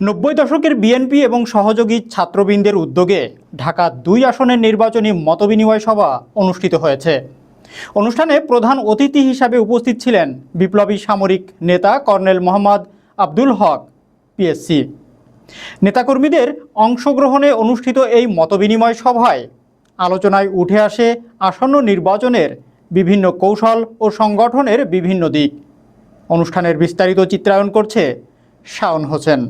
নব্বই দশকের বিএনপি এবং সহযোগী ছাত্রবৃন্দের উদ্যোগে ঢাকা দুই আসনের নির্বাচনী মতবিনিময় সভা অনুষ্ঠিত হয়েছে। অনুষ্ঠানে প্রধান অতিথি হিসাবে উপস্থিত ছিলেন বিপ্লবী সামরিক নেতা কর্নেল মোহাম্মদ আব্দুল হক, পিএসসি। নেতাকর্মীদের অংশগ্রহণে অনুষ্ঠিত এই মতবিনিময় সভায় আলোচনায় উঠে আসে আসন্ন নির্বাচনের বিভিন্ন কৌশল ও সংগঠনের বিভিন্ন দিক। অনুষ্ঠানের বিস্তারিত চিত্রায়ন করছে শাওন হোসেন।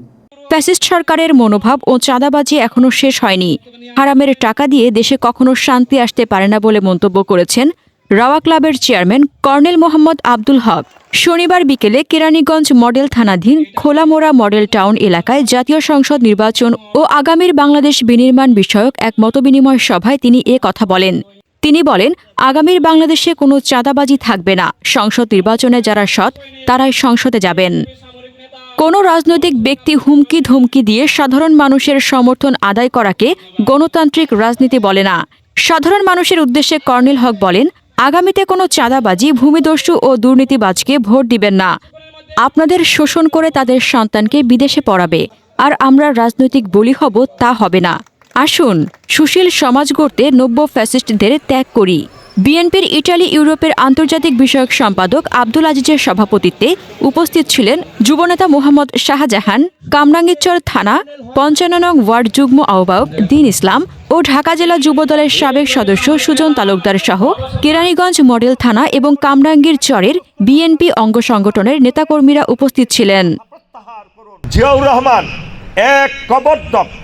ফ্যাসিস্ট সরকারের মনোভাব ও চাঁদাবাজি এখনও শেষ হয়নি। হারামের টাকা দিয়ে দেশে কখনো শান্তি আসতে পারে না বলে মন্তব্য করেছেন রাওয়া ক্লাবের চেয়ারম্যান কর্নেল মোহাম্মদ আব্দুল হক। শনিবার বিকেলে কেরানীগঞ্জ মডেল থানাধীন খোলামোড়া মডেল টাউন এলাকায় জাতীয় সংসদ নির্বাচন ও আগামীর বাংলাদেশ বিনির্মাণ বিষয়ক এক মতবিনিময় সভায় তিনি এ কথা বলেন। তিনি বলেন, আগামীর বাংলাদেশে কোনো চাঁদাবাজি থাকবে না। সংসদ নির্বাচনে যারা সৎ, তারাই সংসদে যাবেন। কোনো রাজনৈতিক ব্যক্তি হুমকি ধমকি দিয়ে সাধারণ মানুষের সমর্থন আদায় করাকে গণতান্ত্রিক রাজনীতি বলে না। সাধারণ মানুষের উদ্দেশ্যে কর্নেল হক বলেন, আগামীতে কোনো চাঁদাবাজি, ভূমিদস্যু ও দুর্নীতিবাজকে ভোট দিবেন না। আপনাদের শোষণ করে তাদের সন্তানকে বিদেশে পড়াবে, আর আমরা রাজনৈতিক বলি হব তা হবে না। আসুন, সুশীল সমাজ গড়তে নব্য ফ্যাসিস্টদের ত্যাগ করি। বিএনপির ইটালি ইউরোপের আন্তর্জাতিক বিষয়ক সম্পাদক আব্দুল আজিজের সভাপতিত্বে উপস্থিত ছিলেন যুবনেতা মোহাম্মদ শাহজাহান কামরাঙ্গীরচর থানা, পঞ্চান্ন নং ওয়ার্ড যুগ্ম আহ্বায়ক দিন ইসলাম ও ঢাকা জেলা যুবদলের সাবেক সদস্য সুজন তালুকদার সহ কেরানীগঞ্জ মডেল থানা এবং কামরাঙ্গীর চরের বিএনপি অঙ্গ সংগঠনের নেতাকর্মীরা উপস্থিত ছিলেন। জিয়াউর রহমান, এক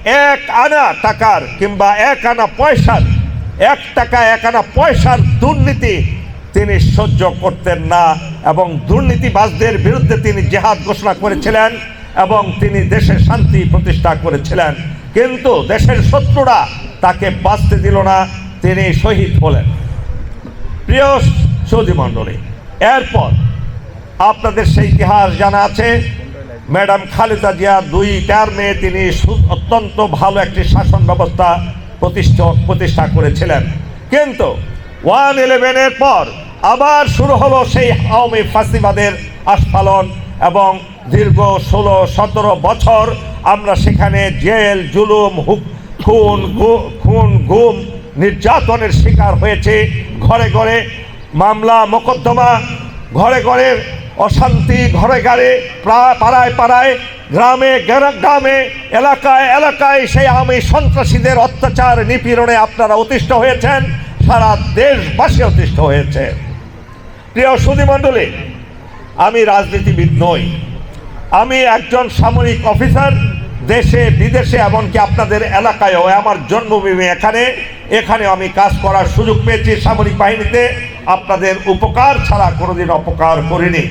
এক আনা টাকার কিংবা এক আনা পয়সার এক টাকা একানা পয়সার দুর্নীতি তিনি সহ্য করতেন না এবং দুর্নীতিবাজদের বিরুদ্ধে তিনি জেহাদ ঘোষণা করেছিলেন এবং তিনি দেশের শান্তি প্রতিষ্ঠা করেছিলেন। কিন্তু দেশের শত্রুরা তাকে বাঁচতে দিল না, তিনি শহীদ হলেন। প্রিয় সৌদি মণ্ডলী, এরপর আপনাদের সেই ইতিহাস জানা আছে। ম্যাডাম খালেদা জিয়া দুই টার্মে তিনি অত্যন্ত ভালো একটি শাসন ব্যবস্থা প্রতিষ্ঠা প্রতিষ্ঠা করেছিলেন। কিন্তু ওয়ান ইলেভেনের পর আবার শুরু হলো সেই আওয়ামী ফাঁসিবাদের আস্ফালন এবং দীর্ঘ ষোলো, সতেরো বছর আমরা সেখানে জেল, জুলুম, হুক, খুন খুন, গুম নির্যাতনের শিকার হয়েছে। ঘরে ঘরে মামলা, মোকদ্দমা, ঘরে ঘরে অশান্তি ঘরে ঘরে পাড়ায় পাড়ায়, গ্রামে গ্রা- গ্রামে, এলাকায় এলাকায় সেই আমি সন্ত্রাসীদের অত্যাচার নিপীড়নে আপনারা অতিষ্ঠ হয়েছেন, সারা দেশবাসী অতিষ্ঠ হয়েছে। প্রিয় সুধীমণ্ডলী আমি রাজনীতিবিদ নই। আমি একজন সামরিক অফিসার, দেশে, বিদেশে, এমনকি আপনাদের এলাকায়ও। আমার জন্মভূমি এখানে। এখানে আমি কাজ করার সুযোগ পেয়েছি সামরিক বাহিনীতে। আপনাদের উপকার ছাড়া কোনোদিন অপকার করিনি।